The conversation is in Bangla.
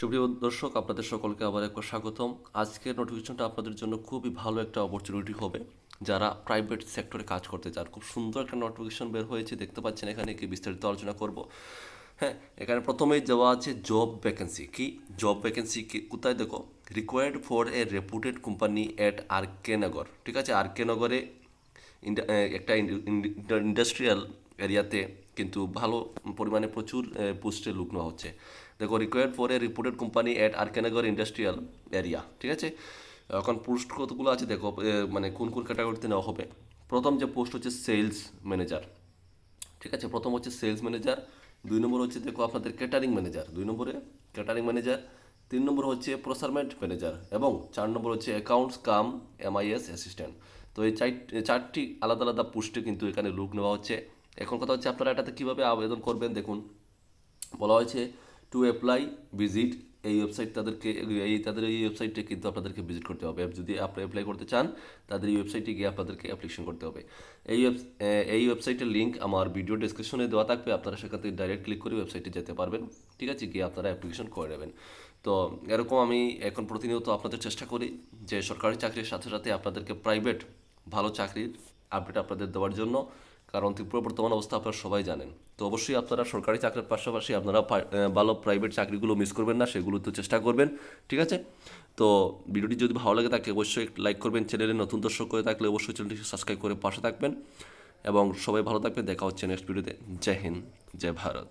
সুপ্রিয় দর্শক আপনাদের সকলকে আবার একবার স্বাগতম। আজকের নোটিফিকেশনটা আপনাদের জন্য খুবই ভালো একটা অপরচুনিটি হবে। যারা প্রাইভেট সেক্টরে কাজ করতে চান খুব সুন্দর একটা নোটিফিকেশন বের হয়েছে দেখতে পাচ্ছেন এখানে কি বিস্তারিত আলোচনা করব। হ্যাঁ এখানে প্রথমেই দেওয়া আছে জব ভ্যাকেন্সি কি জব ভ্যাকেন্সি কি? কোথায় দেখো? Required for a reputed company at R K Nagar ঠিক আছে আর কে নগরে ইন্ডা- এ, একটা ইন্ডাস্ট্রিয়াল এরিয়াতে কিন্তু ভালো পরিমাণে প্রচুর পোস্টে নেওয়া হচ্ছে। দেখো required for a reported company at আরকেনগর ইন্ডাস্ট্রিয়াল এরিয়া ঠিক আছে? এখন পোস্ট কতগুলো আছে দেখো মানে কোন কোন ক্যাটাগরিতে নেওয়া হবে? প্রথম যে পোস্ট হচ্ছে সেলস ম্যানেজার ঠিক আছে? প্রথম হচ্ছে সেলস ম্যানেজার দুই নম্বর হচ্ছে দেখো আপনাদের ক্যাটারিং ম্যানেজার দুই নম্বরে ক্যাটারিং ম্যানেজার তিন নম্বর হচ্ছে প্রসারমেন্ট ম্যানেজার এবং চার নম্বর হচ্ছে অ্যাকাউন্টস কাম এমআইএস অ্যাসিস্ট্যান্ট তো এই চার চারটি আলাদা আলাদা পোস্টে কিন্তু এখানে লুক নেওয়া হচ্ছে। এখন কথা হচ্ছে আপনারা এটাতে কীভাবে আবেদন করবেন, দেখুন। বলা হয়েছে টু অ্যাপ্লাই ভিজিট এই ওয়েবসাইট তাদেরকে, এই তাদের এই ওয়েবসাইটে কিন্তু আপনাদেরকে ভিজিট করতে হবে। যদি আপনি অ্যাপ্লাই করতে চান, তাদের এই ওয়েবসাইটে গিয়ে আপনাদেরকে অ্যাপ্লিকেশন করতে হবে। এই এই ওয়েবসাইটের লিঙ্ক আমার ভিডিও ডিসক্রিপশনে দেওয়া থাকবে। আপনারা সেখান থেকে ডাইরেক্ট ক্লিক করে ওয়েবসাইটে যেতে পারবেন। ঠিক আছে? গিয়ে আপনারা অ্যাপ্লিকেশন করে নেবেন। তো এরকম আমি এখন প্রতিনিয়ত আপনাদের চেষ্টা করি যে সরকারি চাকরির সাথে সাথে আপনাদেরকে প্রাইভেট ভালো চাকরির আপডেট আপনাদের দেওয়ার জন্য। কারণ ত্রিপুরা বর্তমান অবস্থা আপনারা সবাই জানেন। তো অবশ্যই আপনারা সরকারি চাকরির পাশাপাশি আপনারা ভালো প্রাইভেট চাকরিগুলো মিস করবেন না সেগুলো তো চেষ্টা করবেন, ঠিক আছে? তো ভিডিওটি যদি ভালো লাগে থাকে অবশ্যই লাইক করবেন, চ্যানেলে নতুন দর্শক করে থাকলে অবশ্যই চ্যানেলটি সাবস্ক্রাইব করে পাশে থাকবেন। এবং সবাই ভালো থাকবেন, দেখা হচ্ছে নেক্সট ভিডিওতে জয় হিন্দ, জয় ভারত।